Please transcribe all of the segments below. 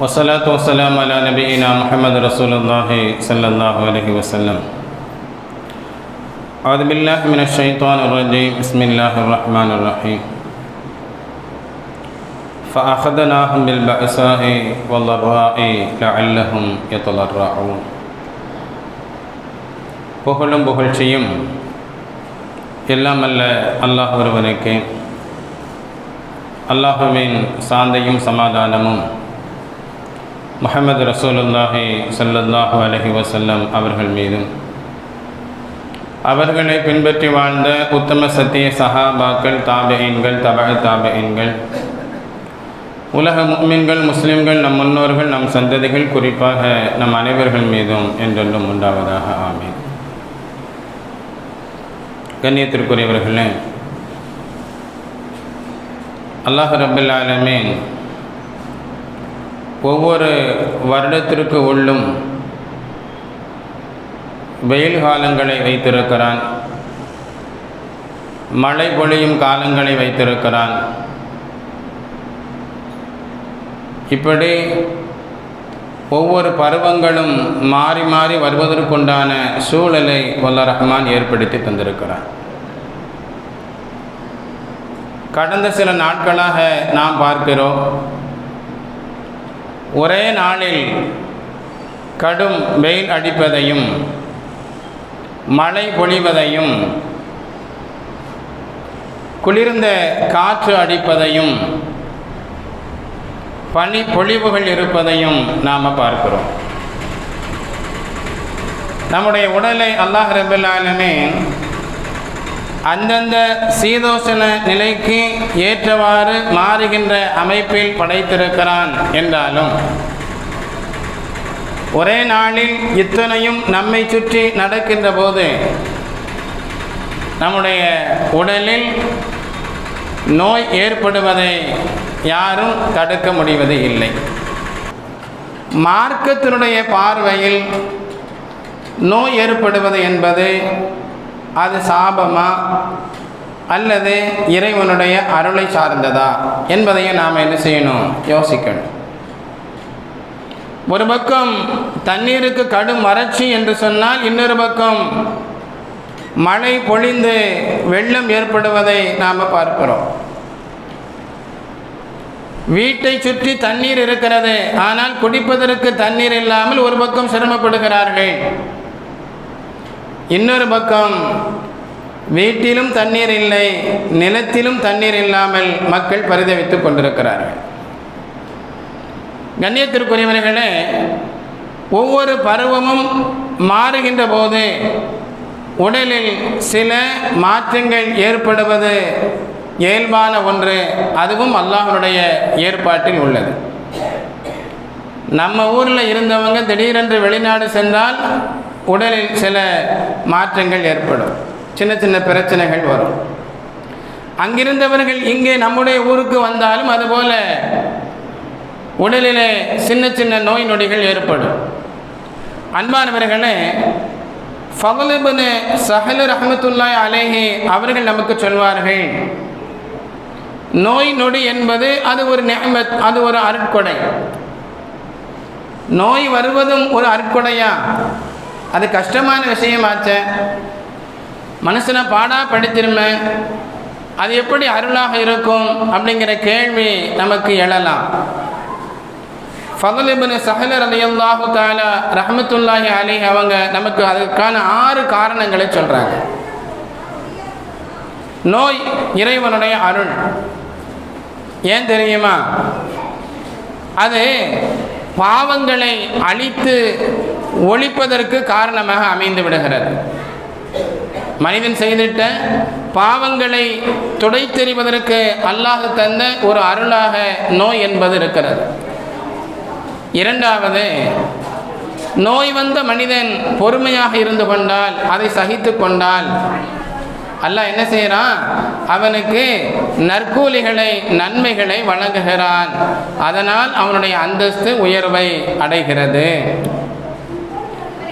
والصلاة والسلام على نبينا محمد رسول الله صلى الله عليه وسلم أعوذ بالله من الشيطان الرجيم بسم الله الرحمن الرحيم فأخذناهم بالبأساء والضراء لعلهم يتضرعون புகழும் புகழ்ச்சியும் எல்லாம் அல்ல அல்லாஹ் ஒருவனுக்கு அல்லாஹுவின் சாந்தையும் சமாதானமும் முகமது ரசூலுல்லாஹி ஸல்லல்லாஹு அலஹி வசல்லம் அவர்கள் மீதும். அவர்களை பின்பற்றி வாழ்ந்த உத்தம சத்திய சஹாபாக்கள் தாபெயின்கள் தபக தாபெயின்கள். உலக முக்மின்கள் முஸ்லிம்கள் நம் முன்னோர்கள் நம் சந்ததிகள் குறிப்பாக நம் அனைவர்கள் மீதும் என்றென்றும் உண்டாவதாக ஆமீன். கண்ணியத்திற்குரியவர்களே அல்லாஹ் ரபுல் ஒவ்வொரு வருடத்திற்கு உள்ளும் வெயில் காலங்களை வைத்திருக்கிறான். மழை பொழியும் காலங்களை வைத்திருக்கிறான். இப்படி ஒவ்வொரு பருவங்களும் மாறி மாறி வருவதற்குண்டான சூழலை வல்ல ரஹ்மான் ஏற்படுத்தி தந்திருக்கிறார் கடந்த சில நாட்களாக நாம் பார்க்கிறோம் ஒரே நாளில் கடும் வெயில் அடிப்பதையும் மழை பொழிவதையும் குளிர்ந்த காற்று அடிப்பதையும் பனி பொழிவுகள் இருப்பதையும் நாம் பார்க்கிறோம். நம்முடைய உடலை அல்லாஹ் ரபுல்லாலுமே அந்தந்த சீதோஷண நிலைக்கு ஏற்றவாறு மாறுகின்ற அமைப்பில் படைத்திருக்கிறான் என்றாலும் ஒரே நாளில் இத்தனையும் நம்மை சுற்றி நடக்கின்ற போது நம்முடைய உடலில் நோய் ஏற்படுவதை யாரும் தடுக்க முடிவது இல்லை. மார்க்கத்தினுடைய பார்வையில் நோய் ஏற்படுவது என்பது அது சாபமா அல்லது இறைவனுடைய அருளை சார்ந்ததா என்பதையும் நாம் என்ன செய்யணும்? யோசிக்கணும். ஒரு பக்கம் தண்ணீருக்கு கடும் வறட்சி என்று சொன்னால் இன்னொரு பக்கம் மழை பொழிந்து வெள்ளம் ஏற்படுவதை நாம் பார்க்கிறோம். வீட்டை சுற்றி தண்ணீர் இருக்கிறது ஆனால் குடிப்பதற்கு தண்ணீர் இல்லாமல் ஒரு பக்கம் சிரமப்படுகிறார்கள். இன்னொரு பக்கம் வீட்டிலும் தண்ணீர் இல்லை நிலத்திலும் தண்ணீர் இல்லாமல் மக்கள் பரிதவித்துக் கொண்டிருக்கிறார்கள். கண்ணியத்திற்குரியவர்களே ஒவ்வொரு பருவமும் மாறுகின்ற போது உடலில் சில மாற்றங்கள் ஏற்படுவது இயல்பான ஒன்று. அதுவும் அல்லாஹனுடைய ஏற்பாட்டில் உள்ளது. நம்ம ஊரில் இருந்தவங்க திடீரென்று வெளிநாடு சென்றால் உடலில் சில மாற்றங்கள் ஏற்படும். சின்ன சின்ன பிரச்சனைகள் வரும். அங்கிருந்தவர்கள் இங்கே நம்முடைய ஊருக்கு வந்தாலும் அதுபோல் உடலிலே சின்ன சின்ன நோய் நொடிகள் ஏற்படும். அன்பானவர்களே ஃபவலுபுனு சஹலு ரஹமத்துல்லாய் அலேஹி அவர்கள் நமக்கு சொல்வார்கள் நோய் நொடி என்பது அது ஒரு நேமத் அது ஒரு அருட்கொடை. நோய் வருவதும் ஒரு அருட்கொடையா? அது கஷ்டமான விஷயமாச்ச. மனசில் பாடா படித்திருமே. அது எப்படி அருளாக இருக்கும் அப்படிங்கிற கேள்வி நமக்கு எழலாம். ஃபதலிபின் சஹலர் அலியல்லாஹு தாலா ரஹமத்துல்லாஹி அலி அவங்க நமக்கு அதுக்கான ஆறு காரணங்களை சொல்கிறாங்க நோய் இறைவனுடைய அருள். ஏன் தெரியுமா? அது பாவங்களை அழித்து ஒழிப்பதற்கு காரணமாக அமைந்து விடுகிறது. மனிதன் செய்திட்ட பாவங்களை துடைத்தெறிவதற்கு அல்லாஹ் தந்த ஒரு அருளாக நோய் என்பது இருக்கிறது. இரண்டாவது நோய் வந்த மனிதன் பொறுமையாக இருந்து கொண்டால் அதை சகித்து கொண்டால் அல்லாஹ் என்ன செய்கிறான்? அவனுக்கு நற்கூலிகளை நன்மைகளை வழங்குகிறான். அதனால் அவனுடைய அந்தஸ்து உயர்வை அடைகிறது.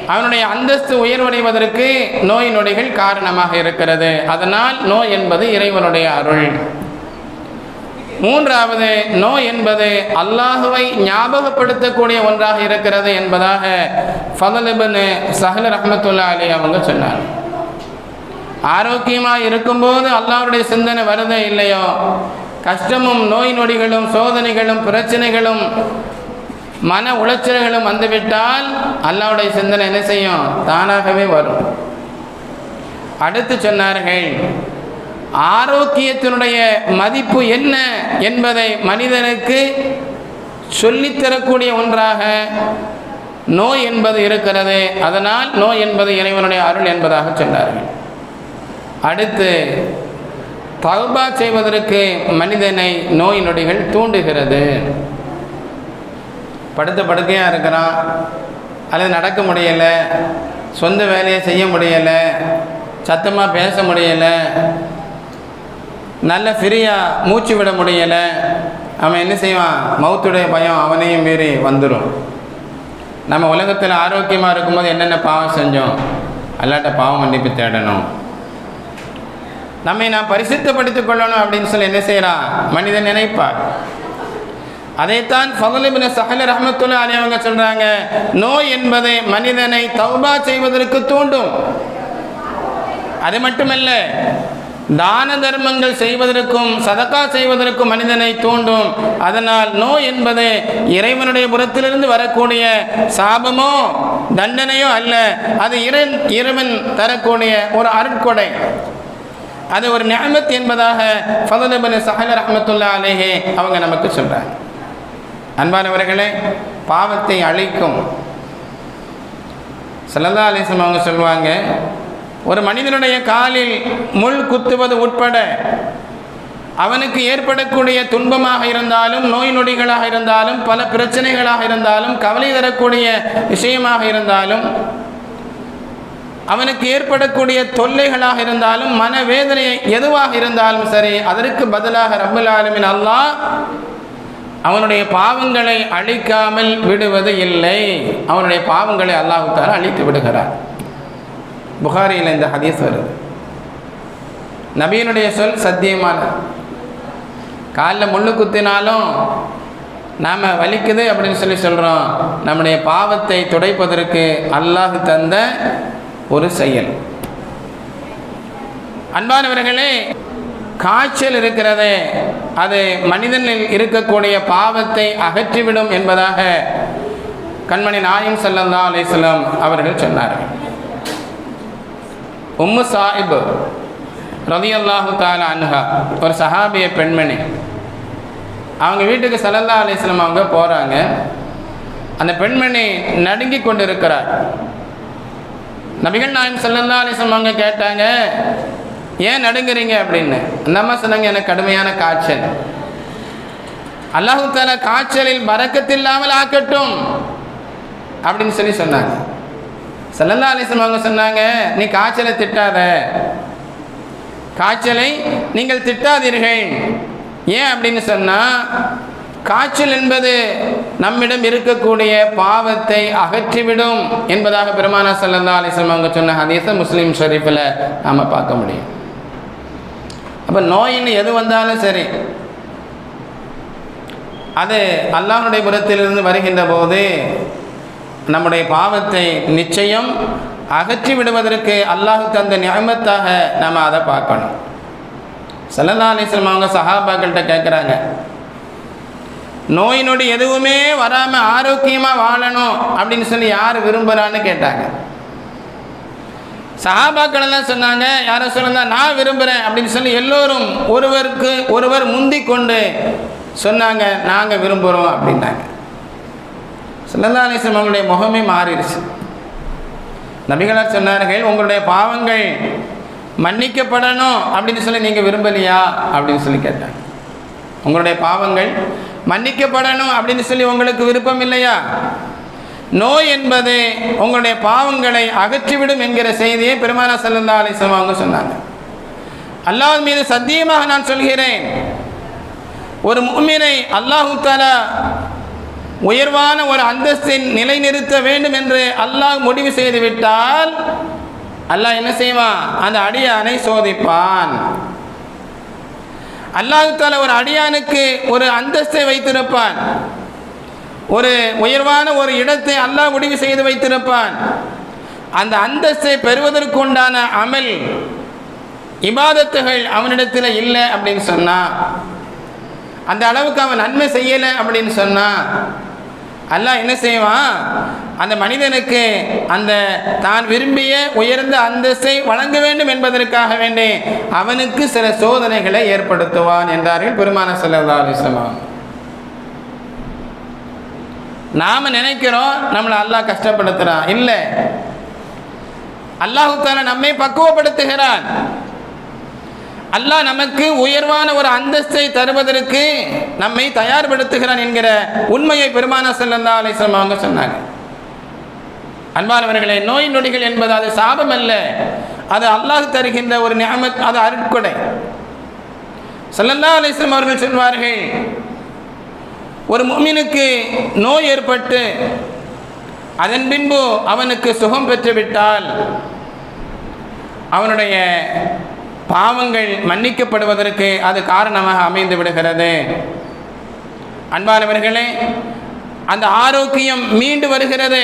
அவனுடைய அந்தஸ்து உயர்வடைவதற்கு நோய் நொடிகள் காரணமாக இருக்கிறது. அதனால் நோய் என்பது இறைவனுடைய அருள். மூன்றாவது நோய் என்பது அல்லாஹுவை ஞாபகப்படுத்தக்கூடிய ஒன்றாக இருக்கிறது என்பதாக ஃபதலிபன் சஹல் ரஹமத்துல்லா அலி அவங்க சொன்னார். ஆரோக்கியமாக இருக்கும்போது அல்லாஹ்வுடைய சிந்தனை வருதே இல்லையோ? கஷ்டமும் நோய் நொடிகளும் சோதனைகளும் பிரச்சனைகளும் மன உளைச்சல்களும் வந்துவிட்டால் அல்லாவுடைய சிந்தனை என்ன செய்யும்? தானாகவே வரும். அடுத்து சொன்னார்கள் ஆரோக்கியத்தினுடைய மதிப்பு என்ன என்பதை மனிதனுக்கு சொல்லித்தரக்கூடிய ஒன்றாக நோய் என்பது இருக்கிறது. அதனால் நோய் என்பது இறைவனுடைய அருள் என்பதாக சொன்னார்கள். அடுத்து தௌபா செய்வதற்கு மனிதனை நோய் நொடிகள் தூண்டுகிறது. படுத்த படுக்கையாக இருக்கிறான். அல்லது நடக்க முடியலை. சொந்த வேலையை செய்ய முடியலை. சத்தமாக பேச முடியலை. நல்ல ஃப்ரீயாக மூச்சு விட முடியலை. அவன் என்ன செய்வான்? மௌத்துடைய பயம் அவனையும் மீறி வந்துடும் நம்ம உலகத்தில் ஆரோக்கியமாக இருக்கும்போது என்னென்ன பாவம் செஞ்சோம்? அல்லாட்ட பாவம் மன்னிப்பு தேடணும். நம்மை நாம் பரிசுத்தப்படுத்திக் கொள்ளணும் அப்படின்னு சொல்லி என்ன செய்கிறான் மனிதன் நினைப்பார் அதைத்தான் ஃபதலிபின் சஹல ரஹமத்துல்லா அலி அவங்க சொல்றாங்க. நோய் என்பது மனிதனை தௌபா செய்வதற்கு தூண்டும். அது மட்டுமல்ல தான தர்மங்கள் செய்வதற்கும் சதக்கா செய்வதற்கும் மனிதனை தூண்டும். அதனால் நோய் என்பது இறைவனுடைய புறத்திலிருந்து வரக்கூடிய சாபமோ தண்டனையோ அல்ல. அது இறை இறைவன் தரக்கூடிய ஒரு அருட்கொடை. அது ஒரு நியமத் என்பதாக ஃபதலிபின் சஹல ரஹமத்துல்லா அலேஹே அவங்க நமக்கு சொல்கிறாங்க அன்பானவர்களே பாவத்தை அழிக்கும். சல்லல்லா அலிஸ்லம் அவங்க சொல்லுவாங்க ஒரு மனிதனுடைய காலில் முள் குத்துவது உட்பட அவனுக்கு ஏற்படக்கூடிய துன்பமாக இருந்தாலும் நோய் நொடிகளாக இருந்தாலும் பல பிரச்சனைகளாக இருந்தாலும் கவலை தரக்கூடிய விஷயமாக இருந்தாலும் அவனுக்கு ஏற்படக்கூடிய தொல்லைகளாக இருந்தாலும் மனவேதனை எதுவாக இருந்தாலும் சரி அதற்கு பதிலாக ரப்பல் ஆலமின் அல்லாஹ் அவனுடைய பாவங்களை அழிக்காமல் விடுவது இல்லை. அவனுடைய பாவங்களை அல்லாஹுத்தால அழித்து விடுகிறார். புகாரியில் இந்த ஹதீஸ் வருது. நபியினுடைய சொல் சத்தியமானது. காலில் முள்ளு குத்தினாலும் நாம் வலிக்குது அப்படின்னு சொல்லி சொல்கிறோம் நம்முடைய பாவத்தை துடைப்பதற்கு அல்லாஹு தந்த ஒரு செயல். அன்பானவர்களே காய்ச்சல் இருக்கிறதே அது மனிதனில் இருக்கக்கூடிய பாவத்தை அகற்றிவிடும் என்பதாக கண்மணி நாயும் செல்லந்தா அலிஸ்லாம் அவர்கள் சொன்னார்கள். உம்மு சாஹிப் ரதி அல்லாஹு தாலா அன்ஹா ஒரு சஹாபிய பெண்மணி. அவங்க வீட்டுக்கு சல்லல்லா அலிஸ்லாம் அவங்க போகிறாங்க அந்த பெண்மணி நடுங்கி கொண்டு இருக்கிறார் நபிகள் நாயம் செல்லந்தா அலிஸ்லாம் அவங்க கேட்டாங்க ஏன் நடுங்குறீங்க அப்படின்னு? அந்த அம்மா சொன்னாங்க எனக்கு கடுமையான காய்ச்சல். அல்லாஹு தாலா காய்ச்சலில் பறக்கத்தில்லாமல் ஆக்கட்டும் அப்படின்னு சொல்லி சொன்னாங்க. சல்லல்லா அலிஸ்லாம் அவங்க சொன்னாங்க நீ காய்ச்சலை திட்டாத. காய்ச்சலை நீங்கள் திட்டாதீர்கள். ஏன் அப்படின்னு சொன்னால் காய்ச்சல் என்பது நம்மிடம் இருக்கக்கூடிய பாவத்தை அகற்றிவிடும் என்பதாக பெருமானா சல்லல்லா அலிஸ்லாம் அவங்க சொன்ன ஹதீஸை முஸ்லீம் ஷரீஃபில் நாம் பார்க்க முடியும். அப்போ நோயின்னு எது வந்தாலும் சரி அது அல்லாஹனுடைய புறத்திலிருந்து வருகின்ற போது நம்முடைய பாவத்தை நிச்சயம் அகற்றி விடுவதற்கு அல்லாஹு தந்த நியமத்தாக நம்ம அதை பார்க்கணும். சல்லல்லா அலிஸ்லாம் அவங்க சஹாபாக்கள்கிட்ட கேட்குறாங்க நோய் நொடி எதுவுமே வராமல் ஆரோக்கியமாக வாழணும் அப்படின்னு சொல்லி யார் விரும்புகிறான்னு கேட்டாங்க. சஹாபாக்கள் எல்லாம் சொன்னாங்க யாரோ சொன்னா நான் விரும்புகிறேன் அப்படின்னு சொல்லி எல்லோரும் ஒருவருக்கு ஒருவர் முந்தி கொண்டு சொன்னாங்க நாங்கள் விரும்புகிறோம் அப்படின்னாங்க. சல்லல்லா அலிஸ்லம் அவங்களுடைய முகமே மாறிடுச்சு. நபிகளார் சொன்னார்கள் உங்களுடைய பாவங்கள் மன்னிக்கப்படணும் அப்படின்னு சொல்லி நீங்கள் விரும்பலையா? அப்படின்னு சொல்லி கேட்டாங்க. உங்களுடைய பாவங்கள் மன்னிக்கப்படணும் அப்படின்னு சொல்லி உங்களுக்கு விருப்பம் இல்லையா? நோய் என்பது உங்களுடைய பாவங்களை அகற்றிவிடும் என்கிற செய்தியை பெருமானா சல்லா அலிஸ்லாம் அவங்க சொன்னாங்க. அல்லாஹ் மீது சத்தியமாக நான் சொல்கிறேன். ஒரு முஃமினை அல்லாஹு தாலா உயர்வான ஒரு அந்தஸ்தின் நிலைநிறுத்த வேண்டும் என்று அல்லாஹ் முடிவு செய்து விட்டால் அல்லாஹ் என்ன செய்வான்? அந்த அடியானை சோதிப்பான். அல்லாஹு தாலா ஒரு அடியானுக்கு ஒரு அந்தஸ்தை வைத்திருப்பான். ஒரு உயர்வான ஒரு இடத்தை அல்லாஹ் முடிவு செய்து வைத்திருப்பான். அந்த அந்தஸ்தை பெறுவதற்குண்டான அமல் இபாதத்துகள் அவனிடத்தில் இல்லை அப்படின்னு சொன்னான் அந்த அளவுக்கு அவன் நன்மை செய்யலை அப்படின்னு சொன்னான் அல்லாஹ் என்ன செய்வான்? அந்த மனிதனுக்கு அந்த தான் விரும்பிய உயர்ந்த அந்தஸ்தை வழங்க வேண்டும் என்பதற்காக வேண்டி அவனுக்கு சில சோதனைகளை ஏற்படுத்துவான் என்றார்கள் பெருமான சல்லா அலிஸ்லாம் நாம நினைக்கிறோம் நம்மளை அல்லாஹ் கஷ்டப்படுத்துறான். இல்லை. அல்லாஹு நம்மை பக்குவப்படுத்துகிறான். அல்லாஹ் நமக்கு உயர்வான ஒரு அந்தஸ்தை தருவதற்கு நம்மை தயார்படுத்துகிறான் என்கிற உண்மையை பெருமான செல்லந்தா அலிஸ்லாம் அவங்க சொன்னாங்க. அன்பானவர்களே நோய் நொடிகள் என்பது அது சாபம் அல்ல. அது அல்லாஹ் தருகின்ற ஒரு நியமத் அது அருட்கொடை. செல்லந்தா அலிஸ்லாம் அவர்கள் சொல்வார்கள் ஒரு முமினுக்கு நோய் ஏற்பட்டு அதன் பின்பு அவனுக்கு சுகம் பெற்றுவிட்டால் அவனுடைய பாவங்கள் மன்னிக்கப்படுவதற்கு அது காரணமாக அமைந்து விடுகிறது. அன்பானவர்களே அந்த ஆரோக்கியம் மீண்டு வருகிறது.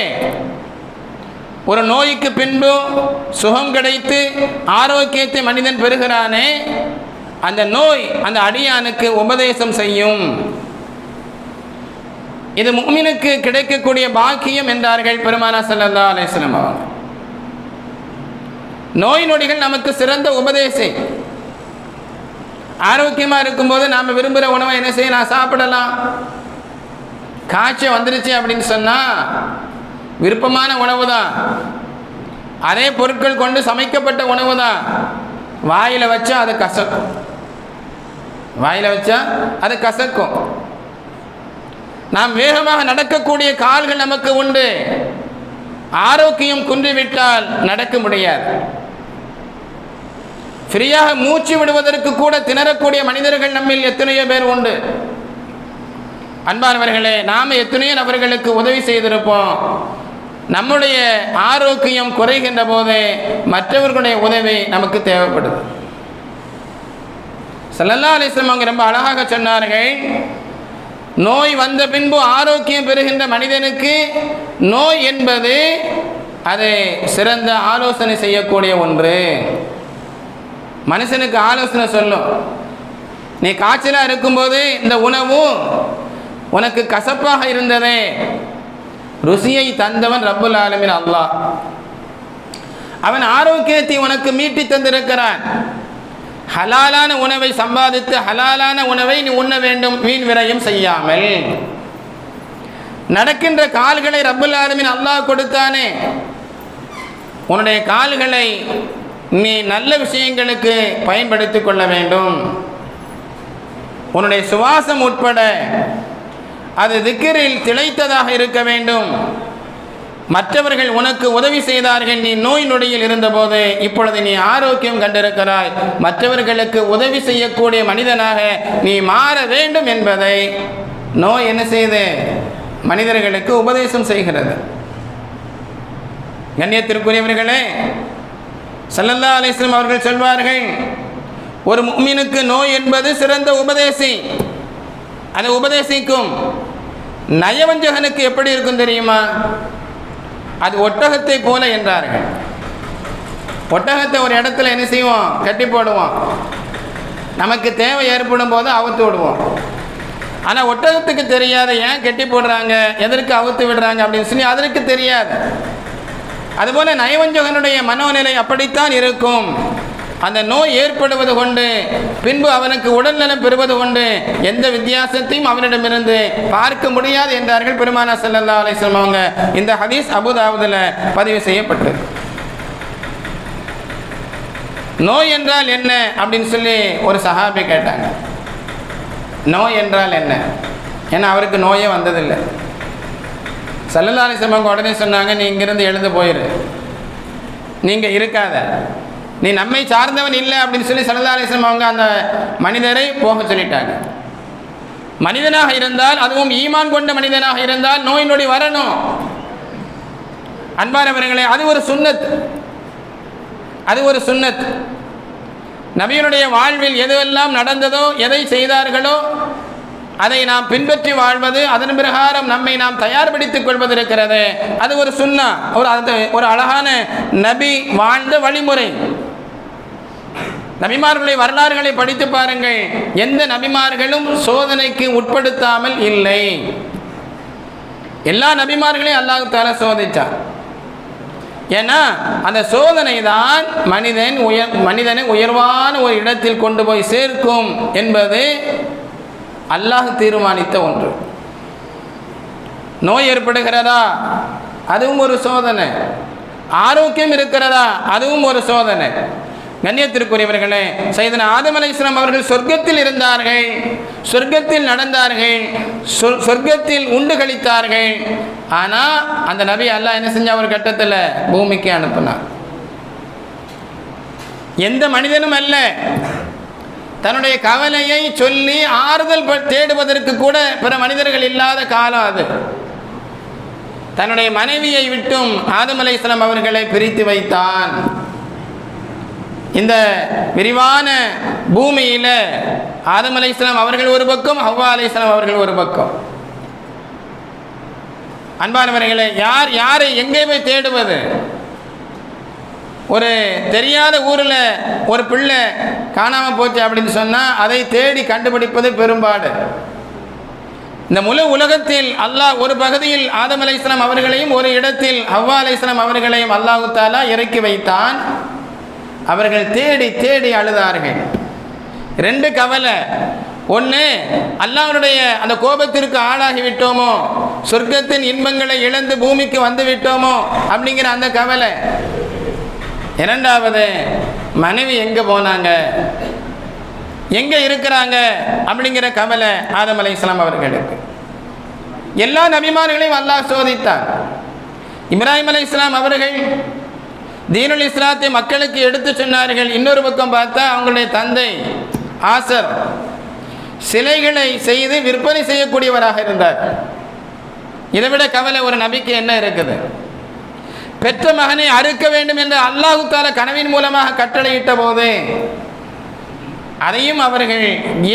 ஒரு நோய்க்கு பின்பு சுகம் கிடைத்து ஆரோக்கியத்தை மனிதன் பெறுகிறானே அந்த நோய் அந்த அடியானுக்கு உபதேசம் செய்யும். இது முக்மினுக்கு கிடைக்கக்கூடிய பாக்கியம் என்றார்கள் பெருமானா சல்லா அலிஸ்லாம் அவங்க நோய் நொடிகள் நமக்கு சிறந்த உபதேசி. ஆரோக்கியமாக இருக்கும்போது நாம் விரும்புகிற உணவை என்ன செய்ய நான் சாப்பிடலாம். காய்ச்சல் வந்துருச்சு அப்படின்னு சொன்னால் விருப்பமான உணவு தான். அதே பொருட்கள் கொண்டு சமைக்கப்பட்ட உணவு தான். வாயில் வச்சா அது கசக்கும். வாயில் வச்சா அது கசக்கும். நாம் வேகமாக நடக்கக்கூடிய கால்கள் நமக்கு உண்டு. ஆரோக்கியம் குன்றிவிட்டால் நடக்க முடியாது. ஃப்ரீயாக மூச்சு விடுவதற்கு கூட திணறக்கூடிய மனிதர்கள் நம்மில் எத்தனையோ பேர் உண்டு. அன்பானவர்களே நாம் எத்தனையோ நபர்களுக்கு உதவி செய்திருப்போம். நம்முடைய ஆரோக்கியம் குறைகின்ற போது மற்றவர்களுடைய உதவி நமக்கு தேவைப்படுது. சல்லல்லா அலிஸ்லம் அவங்க ரொம்ப அழகாக சொன்னார்கள் நோய் வந்த பின்பு ஆரோக்கியம் பெறுகின்ற மனிதனுக்கு நோய் என்பது அது சிறந்த ஆலோசனை செய்யக்கூடிய ஒன்று. மனுஷனுக்கு ஆலோசனை சொல்லும். நீ காய்ச்சலாக இருக்கும்போது இந்த உணவும் உனக்கு கசப்பாக இருந்ததே. ருசியை தந்தவன் ரப்புல் ஆலமின் அல்லாஹ். அவன் ஆரோக்கியத்தை உனக்கு மீட்டி தந்திருக்கிறான். ஹலாலான உணவை சம்பாதித்து ஹலாலான உணவை நீ உண்ண வேண்டும். வீண் விரயம் செய்யாமல். நடக்கின்ற கால்களை ரப்புல் ஆலமின் அல்லாஹ் கொடுத்தானே. உன்னுடைய கால்களை நீ நல்ல விஷயங்களுக்கு பயன்படுத்திக் கொள்ள வேண்டும். உன்னுடைய சுவாசம் உட்பட அது திக்கிரில் திளைத்ததாக இருக்க வேண்டும். மற்றவர்கள் உனக்கு உதவி செய்தார்கள் நீ நோய் நொடியில் இருந்தபோது இப்பொழுது நீ ஆரோக்கியம் கண்டிருக்கிறாய். மற்றவர்களுக்கு உதவி செய்யக்கூடிய மனிதனாக நீ மாற வேண்டும் என்பதை நோய் என்ன செய்து? மனிதர்களுக்கு உபதேசம் செய்கிறது. கண்ணியத்திற்குரியவர்களே சல்லல்லா அலிஸ்லம் அவர்கள் சொல்வார்கள் ஒரு முக்மீனுக்கு நோய் என்பது சிறந்த உபதேசி. அதை உபதேசிக்கும் நயவஞ்சகனுக்கு எப்படி இருக்கும் தெரியுமா? அது ஒட்டகத்தை போல என்றார்கள். ஒட்டகத்தை ஒரு இடத்துல என்ன செய்வோம்? கட்டி போடுவோம். நமக்கு தேவை ஏற்படும் போது அவுத்து விடுவோம். ஆனால் ஒட்டகத்துக்கு தெரியாது ஏன் கட்டி போடுறாங்க? எதற்கு அவுத்து விடுறாங்க அப்படின்னு சொல்லி அதற்கு தெரியாது. அதுபோல நயவஞ்சகனுடைய மனோநிலை அப்படித்தான் இருக்கும். அந்த நோய் ஏற்படுவது கொண்டு பின்பு அவனுக்கு உடல்நலம் பெறுவது கொண்டு எந்த வித்தியாசத்தையும் அவனிடமிருந்து பார்க்க முடியாது என்றார்கள் பெருமானா செல்லல்லா அலிஸ்லாம் அவங்க. இந்த ஹதீஸ் அபுதாபுதில் பதிவு செய்யப்பட்டது. நோய் என்றால் என்ன அப்படின்னு சொல்லி ஒரு சஹாபி கேட்டாங்க. நோய் என்றால் என்ன? ஏன்னா அவருக்கு நோயே வந்ததில்லை. சல்லல்லாலிசம் அவங்க உடனே சொன்னாங்க நீ இங்கிருந்து எழுந்து போயிரு. நீங்கள் இருக்காத. நீ நம்மை சார்ந்தவன் இல்லை அப்படின்னு சொல்லி சல்லல்லாலிசம் அவங்க அந்த மனிதரை போக சொல்லிட்டாங்க. மனிதனாக இருந்தால் அதுவும் ஈமான் கொண்ட மனிதனாக இருந்தால் நோய் நொடி வரணும். அன்பானவர்களே அது ஒரு சுண்ணத். அது ஒரு சுண்ணத். நபியனுடைய வாழ்வில் எதுவெல்லாம் நடந்ததோ எதை செய்தார்களோ அதை நாம் பின்பற்றி வாழ்வது அதன் பிரகாரம் நம்மை நாம் தயார்படுத்திக் கொள்வது இருக்கிறது அது ஒரு சுன்னா ஒரு அது ஒரு அழகான நபி வாழ்ந்த வழிமுறை. நபிமார்களுடைய வரலாறுகளை படித்து பாருங்கள். எந்த நபிமார்களும் சோதனைக்கு உட்படுத்தாமல் இல்லை. எல்லா நபிமார்களையும் அல்லாஹு தால சோதித்தார் ஏன்னா அந்த சோதனை தான் மனிதன் உயர் மனிதனை உயர்வான ஒரு இடத்தில் கொண்டு போய் சேர்க்கும் என்பது அல்லாஹ் தீர்மானித்த ஒன்று. நோய் ஏற்படுகிறதா? அதுவும் ஒரு சோதனை. ஆரோக்கியம் இருக்கிறதா? அதுவும் ஒரு சோதனை. கண்ணியத்திற்குரியவர்களே சைதன ஆதம் அலை இஸ்லாம் அவர்கள் சொர்க்கத்தில் இருந்தார்கள். சொர்க்கத்தில் நடந்தார்கள். சொர்க்கத்தில் உண்டு கழித்தார்கள். ஆனால் அந்த நபி அல்லாஹ் என்ன செஞ்ச ஒரு கட்டத்தில் பூமிக்கு அனுப்புனார் எந்த மனிதனும் அல்ல. தன்னுடைய கவலையை சொல்லி ஆறுதல் ப- தேடுவதற்கு கூட பிற மனிதர்கள் இல்லாத காலம் அது. தன்னுடைய மனைவியை விட்டும் ஆதம் அலைஹிஸ்ஸலாம் அவர்களை பிரித்து வைத்தான். இந்த விரிவான பூமியில் ஆதம் அலைஹிஸ்ஸலாம் அவர்கள் ஒரு பக்கம் ஹவ்வா அலைஹிஸ்ஸலாம் அவர்கள் ஒரு பக்கம். அன்பானவர்களே யார் யாரை எங்கே போய் தேடுவது? ஒரு தெரியாத ஊரில் ஒரு பிள்ளை காணாமல் போச்சு அப்படின்னு சொன்னால் அதை தேடி கண்டுபிடிப்பது பெரும்பாடு. இந்த முழு உலகத்தில் அல்லாஹ் ஒரு பகுதியில் ஆதம் அலைஹிஸ்ஸலாம் அவர்களையும் ஒரு இடத்தில் ஹவ்வா அலைஹிஸ்ஸலாம் அவர்களையும் அல்லாஹு தாலா இறக்கி வைத்தான். அவர்கள் தேடி தேடி அழுதார்கள். ரெண்டு கவலை. ஒன்று அல்லாவுடைய அந்த கோபத்திற்கு ஆளாகி விட்டோமோ? சொர்க்கத்தின் இன்பங்களை இழந்து பூமிக்கு வந்து விட்டோமோ? அப்படிங்கிற அந்த கவலை. இரண்டாவது மனைவி எங்கே போனாங்க? எங்கே இருக்கிறாங்க? அப்படிங்கிற கவலை ஆதம் இஸ்லாம் அவர்களுக்கு. எல்லா நபிமார்களையும் அல்லாஹ் சோதித்தார் இப்ராஹிம் இஸ்லாம் அவர்கள் தீனுல் இஸ்லாத்தை மக்களுக்கு எடுத்து சொன்னார்கள். இன்னொரு பக்கம் பார்த்தா அவங்களுடைய தந்தை ஆசர் சிலைகளை செய்து விற்பனை செய்யக்கூடியவராக இருந்தார். இதை விட கவலை ஒரு நபிக்கு என்ன இருக்குது? பெற்ற மகனை அறுக்க வேண்டும் என்று அல்லாஹு தால கனவின் மூலமாக கட்டளையிட்ட போது அதையும் அவர்கள்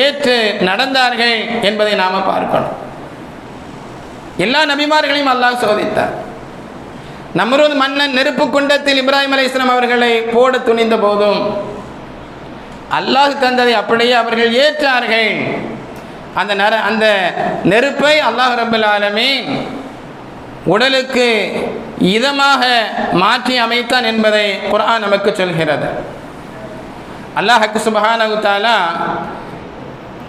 ஏற்று நடந்தார்கள் என்பதை நாம பார்க்கணும். எல்லா நபிமார்களையும் அல்லாஹ் சோதித்தார். நம்மரூர் மன்னன் நெருப்பு குண்டத்தில் இப்ராஹிம் அலைஹிஸ்ஸலாம் அவர்களை போட துணிந்த போதும் அல்லாஹ் தந்ததை அப்படியே அவர்கள் ஏற்றார்கள். அந்த நர அந்த நெருப்பை அல்லாஹ் ரபுல் ஆலமீன் உடலுக்கு இதமாக மாற்றி அமைத்தான் என்பதை குரான் நமக்கு சொல்கிறது. அல்லாஹக்கு சுபஹானு தாலா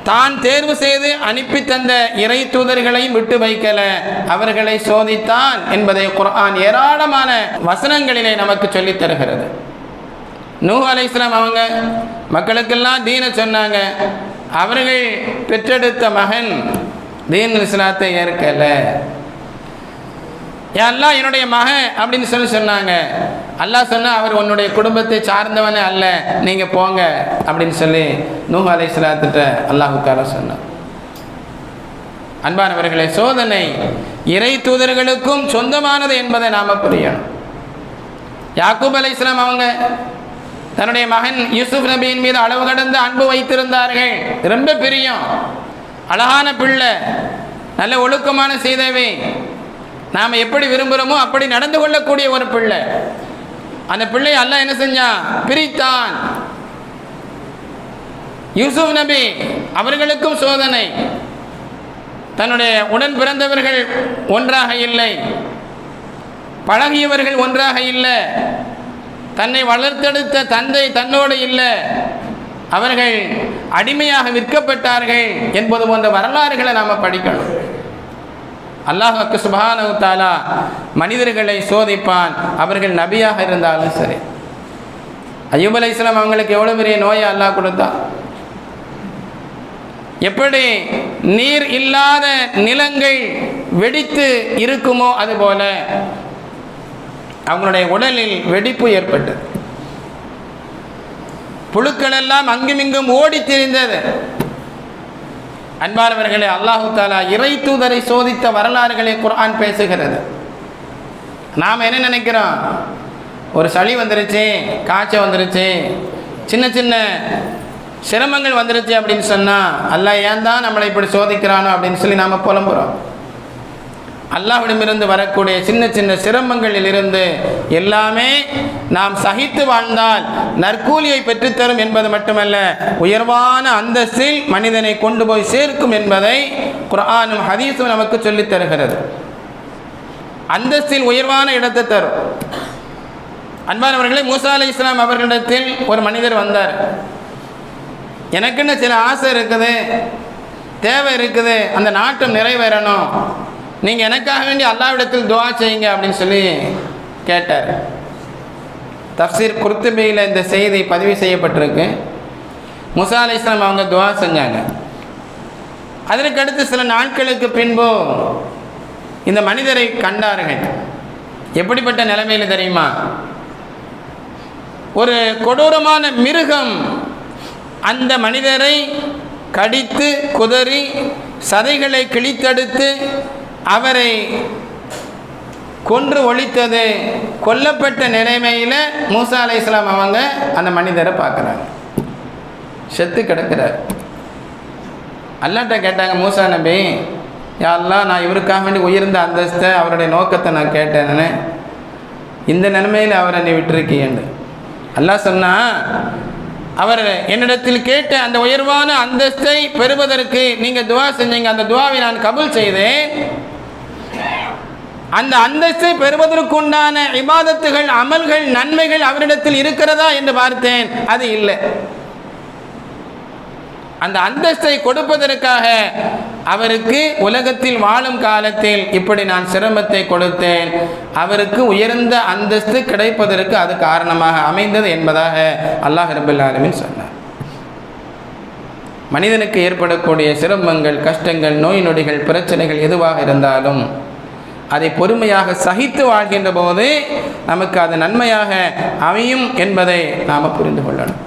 தான் தேர்வு செய்து அனுப்பி தந்த இறை தூதர்களையும் விட்டு வைக்கல. அவர்களை சோதித்தான் என்பதை குரான் ஏராளமான வசனங்களிலே நமக்கு சொல்லித் தருகிறது. நூ அலைஹிஸ்ஸலாம் அவங்க மக்களுக்கெல்லாம் தீனை சொன்னாங்க. அவர்கள் பெற்றெடுத்த மகன் தீன் இஸ்லாத்தை ஏற்கலை. ஏன் அல்லாஹ் என்னுடைய மகன் அப்படின்னு சொல்லி சொன்னாங்க. அல்லாஹ் சொன்னால் அவர் உன்னுடைய குடும்பத்தை சார்ந்தவனே அல்ல நீங்கள் போங்க அப்படின்னு சொல்லி நூஹ் அலை சலாத்திட்ட அல்லாஹுக்கார சொன்னார் அன்பானவர்களே சோதனை இறை தூதர்களுக்கும் சொந்தமானது என்பதை நாம் புரியணும். யாக்கூப் அலை அவங்க தன்னுடைய மகன் யூசுப் நபியின் மீது அளவு கடந்த அன்பு வைத்திருந்தார்கள். ரொம்ப பிரியம். அழகான பிள்ளை நல்ல ஒழுக்கமான செய்தவை நாம் எப்படி விரும்புகிறோமோ அப்படி நடந்து கொள்ளக்கூடிய ஒரு பிள்ளை. அந்த பிள்ளை அல்ல என்ன செஞ்சான் பிரித்தான். யூசுப் நபி அவர்களுக்கும் சோதனை. தன்னுடைய உடன் பிறந்தவர்கள் ஒன்றாக இல்லை. பழகியவர்கள் ஒன்றாக இல்லை. தன்னை வளர்த்தெடுத்த தந்தை தன்னோடு இல்லை. அவர்கள் அடிமையாக விற்கப்பட்டார்கள் என்பது போன்ற வரலாறுகளை நாம் படிக்கணும். அல்லாஹுக்கு சுபானு தாலா மனிதர்களை சோதிப்பான். அவர்கள் நபியாக இருந்தாலும் சரி. அய்யூப் அலி இஸ்லாம் அவங்களுக்கு எவ்வளோ பெரிய நோயை அல்லாஹ் கொடுத்தான் எப்படி நீர் இல்லாத நிலங்கள் வெடித்து இருக்குமோ அதுபோல அவங்களுடைய உடலில் வெடிப்பு ஏற்பட்டது. புழுக்கள் எல்லாம் அங்குமிங்கும் ஓடி திரிந்தது. அன்பானவர்களே அல்லாஹு தாலா இறை தூதரை சோதித்த வரலாறுகளை குரான் பேசுகிறது. நாம் என்ன நினைக்கிறோம்? ஒரு சளி வந்துருச்சு காய்ச்சல் வந்துருச்சு சின்ன சின்ன சிரமங்கள் வந்துருச்சு அப்படின்னு சொன்னால் அல்ல ஏன் தான் நம்மளை இப்படி சோதிக்கிறானோ அப்படின்னு சொல்லி நாம் புலம்புறோம். அல்லாவிடமிருந்து வரக்கூடிய சின்ன சின்ன சிரமங்களில் இருந்து எல்லாமே நாம் சகித்து வாழ்ந்தால் நற்கூலியை பெற்றுத்தரும் என்பது மட்டுமல்ல உயர்வான அந்தஸ்தில் மனிதனை கொண்டு போய் சேர்க்கும் என்பதை குரானும் ஹதீஸும் நமக்கு சொல்லித் தருகிறது. அந்தஸ்தில் உயர்வான இடத்தை தரும். அன்பானவர்களே மூசா அலி இஸ்லாம் அவர்களிடத்தில் ஒரு மனிதர் வந்தார். எனக்குன்னு சில ஆசை இருக்குது தேவை இருக்குது அந்த நாட்டம் நிறைவேறணும் நீங்கள் எனக்காக வேண்டி அல்லாவிடத்தில் துவா செய்யுங்க அப்படின்னு சொல்லி கேட்டார். தப்சீர் குர்துபியில் இந்த செய்தி பதிவு செய்யப்பட்டிருக்கு. முசா அலி இஸ்லாம் அவங்க துவா செஞ்சாங்க. அதற்கடுத்து சில நாட்களுக்கு பின்பு இந்த மனிதரை கண்டார்கள். எப்படிப்பட்ட நிலைமையில் தெரியுமா? ஒரு கொடூரமான மிருகம் அந்த மனிதரை கடித்து குதறி சதைகளை கிழித்தெடுத்து அவரை கொன்று ஒழித்தது கொல்லப்பட்ட நிலைமையில் மூசா அலை இஸ்லாம் அவங்க அந்த மனிதரை பார்க்குறாங்க. செத்து கிடக்கிறார். அல்லாட்ட கேட்டாங்க மூசா நபி யாரெல்லாம் நான் இவருக்காக வேண்டி உயர்ந்த அந்தஸ்தை அவருடைய நோக்கத்தை நான் கேட்டேன்னு. இந்த நிலைமையில் அவரை நீ விட்டுருக்கீன்னு அல்லா சொன்னால் அவர் என்னிடத்தில் கேட்ட அந்த உயர்வான அந்தஸ்தை பெறுவதற்கு நீங்கள் துவா செஞ்சீங்க. அந்த துவாவை நான் கபுல் செய்தேன். அந்த அந்தஸ்தை பெறுவதற்குண்டான இபாதத்துகள் அமல்கள் நன்மைகள் அவரிடத்தில் இருக்கிறதா என்று பார்த்தேன். அது இல்லை. அந்த அந்தஸ்தை கொடுப்பதற்காக அவருக்கு உலகத்தில் வாழும் காலத்தில் இப்படி நான் சிரமத்தை கொடுத்தேன். அவருக்கு உயர்ந்த அந்தஸ்து கிடைப்பதற்கு அது காரணமாக அமைந்தது என்பதாக அல்லாஹ் ரபுல்லாலுமின் சொன்னார். மனிதனுக்கு ஏற்படக்கூடிய சிரமங்கள் கஷ்டங்கள் நோய் நொடிகள் பிரச்சனைகள் எதுவாக இருந்தாலும் அதை பொறுமையாக சகித்து வாழ்கின்ற போது நமக்கு அது நன்மையாக அமையும் என்பதை நாம் புரிந்து கொள்ளணும்.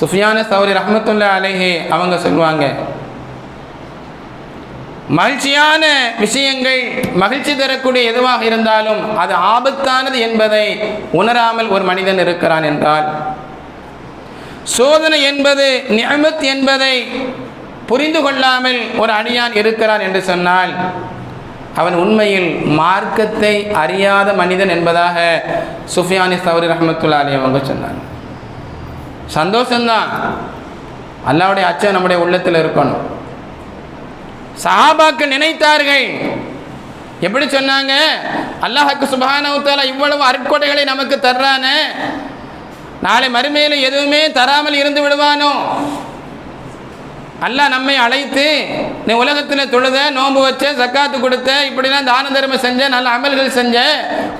சுஃபியான சௌரி ரஹமத்துல்லா அலேஹே அவங்க சொல்லுவாங்க மகிழ்ச்சியான விஷயங்கள் மகிழ்ச்சி தரக்கூடிய எதுவாக இருந்தாலும் அது ஆபத்தானது என்பதை உணராமல் ஒரு மனிதன் இருக்கிறான் என்றால் சோதனை என்பது நியமத் என்பதை புரிந்து கொள்ளாமல் ஒரு அடியான் இருக்கிறான் என்று சொன்னால் அவன் உண்மையில் மார்க்கத்தை அறியாத மனிதன் என்பதாக சுஃபியானி சௌரி ரஹமத்துல்லா அலி அவங்க சொன்னாங்க. சந்தோஷம்தான். அல்லாவுடைய அச்சம் நம்முடைய உள்ளத்தில் இருக்கணும். சஹாபாக்கள் நினைத்தார்கள். எப்படி சொன்னாங்க? அல்லாஹாக்கு சுபானவுத்தால இவ்வளவு அருட்கொடைகளை நமக்கு தர்றான. நாளை மறுமையில் எதுவுமே தராமல் இருந்து விடுவானோ? அல்லாஹ் நம்மை அழைத்து நீ உலகத்தில் தொழுத நோன்பு வச்ச சக்காத்து கொடுத்த இப்படிலாம் தான தர்மம் செஞ்ச நல்ல அமல்கள் செஞ்ச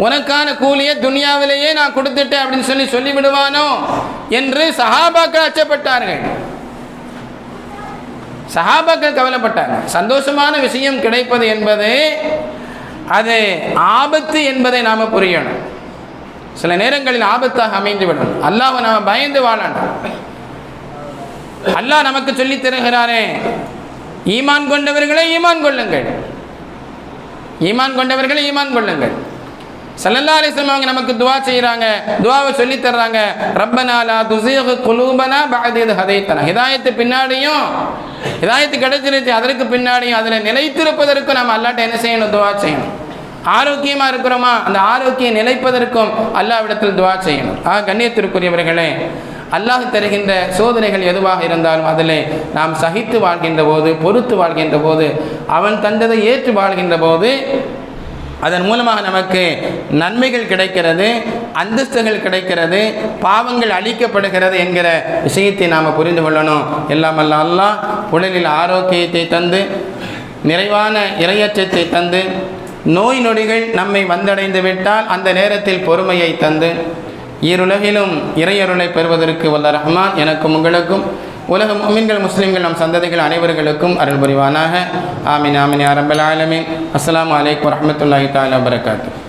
உனக்கான கூலியை துனியாவிலேயே நான் கொடுத்துட்டேன் அப்படின்னு சொல்லி சொல்லி விடுவானோ என்று சஹாபாக்கள் அச்சப்பட்டார்கள். சஹாபாக்கள் கவலைப்பட்டாங்க. சந்தோஷமான விஷயம் கிடைப்பது என்பது அது ஆபத்து என்பதை நாம் புரியணும். சில நேரங்களில் ஆபத்தாக அமைந்து விடணும் அல்லாஹ் நாம் பயந்து வாழணும். அல்லாஹ் நமக்கு சொல்லித் தருகிறாரே ஈமான் கொண்டவர்களை ஈமான் கொள்ளுங்கள். ஈமான் கொண்டவர்களை ஈமான் கொள்ளுங்கள். சல்லல்லா அலிஸ்லாம் அவங்க நமக்கு துவா செய்கிறாங்க துவாவை சொல்லி தர்றாங்க. ரப்பனாலா லா குலூபனா பஅது ஹதைத்தனா. ஹிதாயத்து பின்னாடியும் ஹிதாயத்து கிடைச்சிருச்சு அதற்கு பின்னாடியும் அதில் நிலைத்திருப்பதற்கும் நம்ம அல்லாட்ட என்ன செய்யணும்? துவா செய்யணும். ஆரோக்கியமாக இருக்கிறோமா? அந்த ஆரோக்கியம் நிலைப்பதற்கும் அல்லாவிடத்தில் துவா செய்யணும். ஆக கண்ணியத்திற்குரியவர்களே அல்லாஹ் தருகின்ற சோதனைகள் எதுவாக இருந்தாலும் அதில் நாம் சகித்து வாழ்கின்ற போது பொறுத்து வாழ்கின்ற போது அவன் தந்ததை ஏற்று வாழ்கின்ற போது அதன் மூலமாக நமக்கு நன்மைகள் கிடைக்கிறது அந்தஸ்துகள் கிடைக்கிறது பாவங்கள் அழிக்கப்படுகிறது என்கிற விஷயத்தை நாம் புரிந்து கொள்ளணும். எல்லாம் அல்ல அல்லாஹ் உடலில் ஆரோக்கியத்தை தந்து நிறைவான இரையச்சத்தை தந்து நோய் நொடிகள் நம்மை வந்தடைந்து விட்டால் அந்த நேரத்தில் பொறுமையை தந்து இருலகிலும் இறையருளை பெறுவதற்கு வல்ல ரஹ்மான் எனக்கும் உங்களுக்கும் உலக மீன்கள் முஸ்லீம்கள் நம் சந்ததிகள் அனைவர்களுக்கும் அருள் புரிவானாக ஆமீன் ஆமீன் அரபல் ஆலமின். அஸ்லாம் வலைக்கம் வரமத்துல்லாஹி தாலா வரகாத்து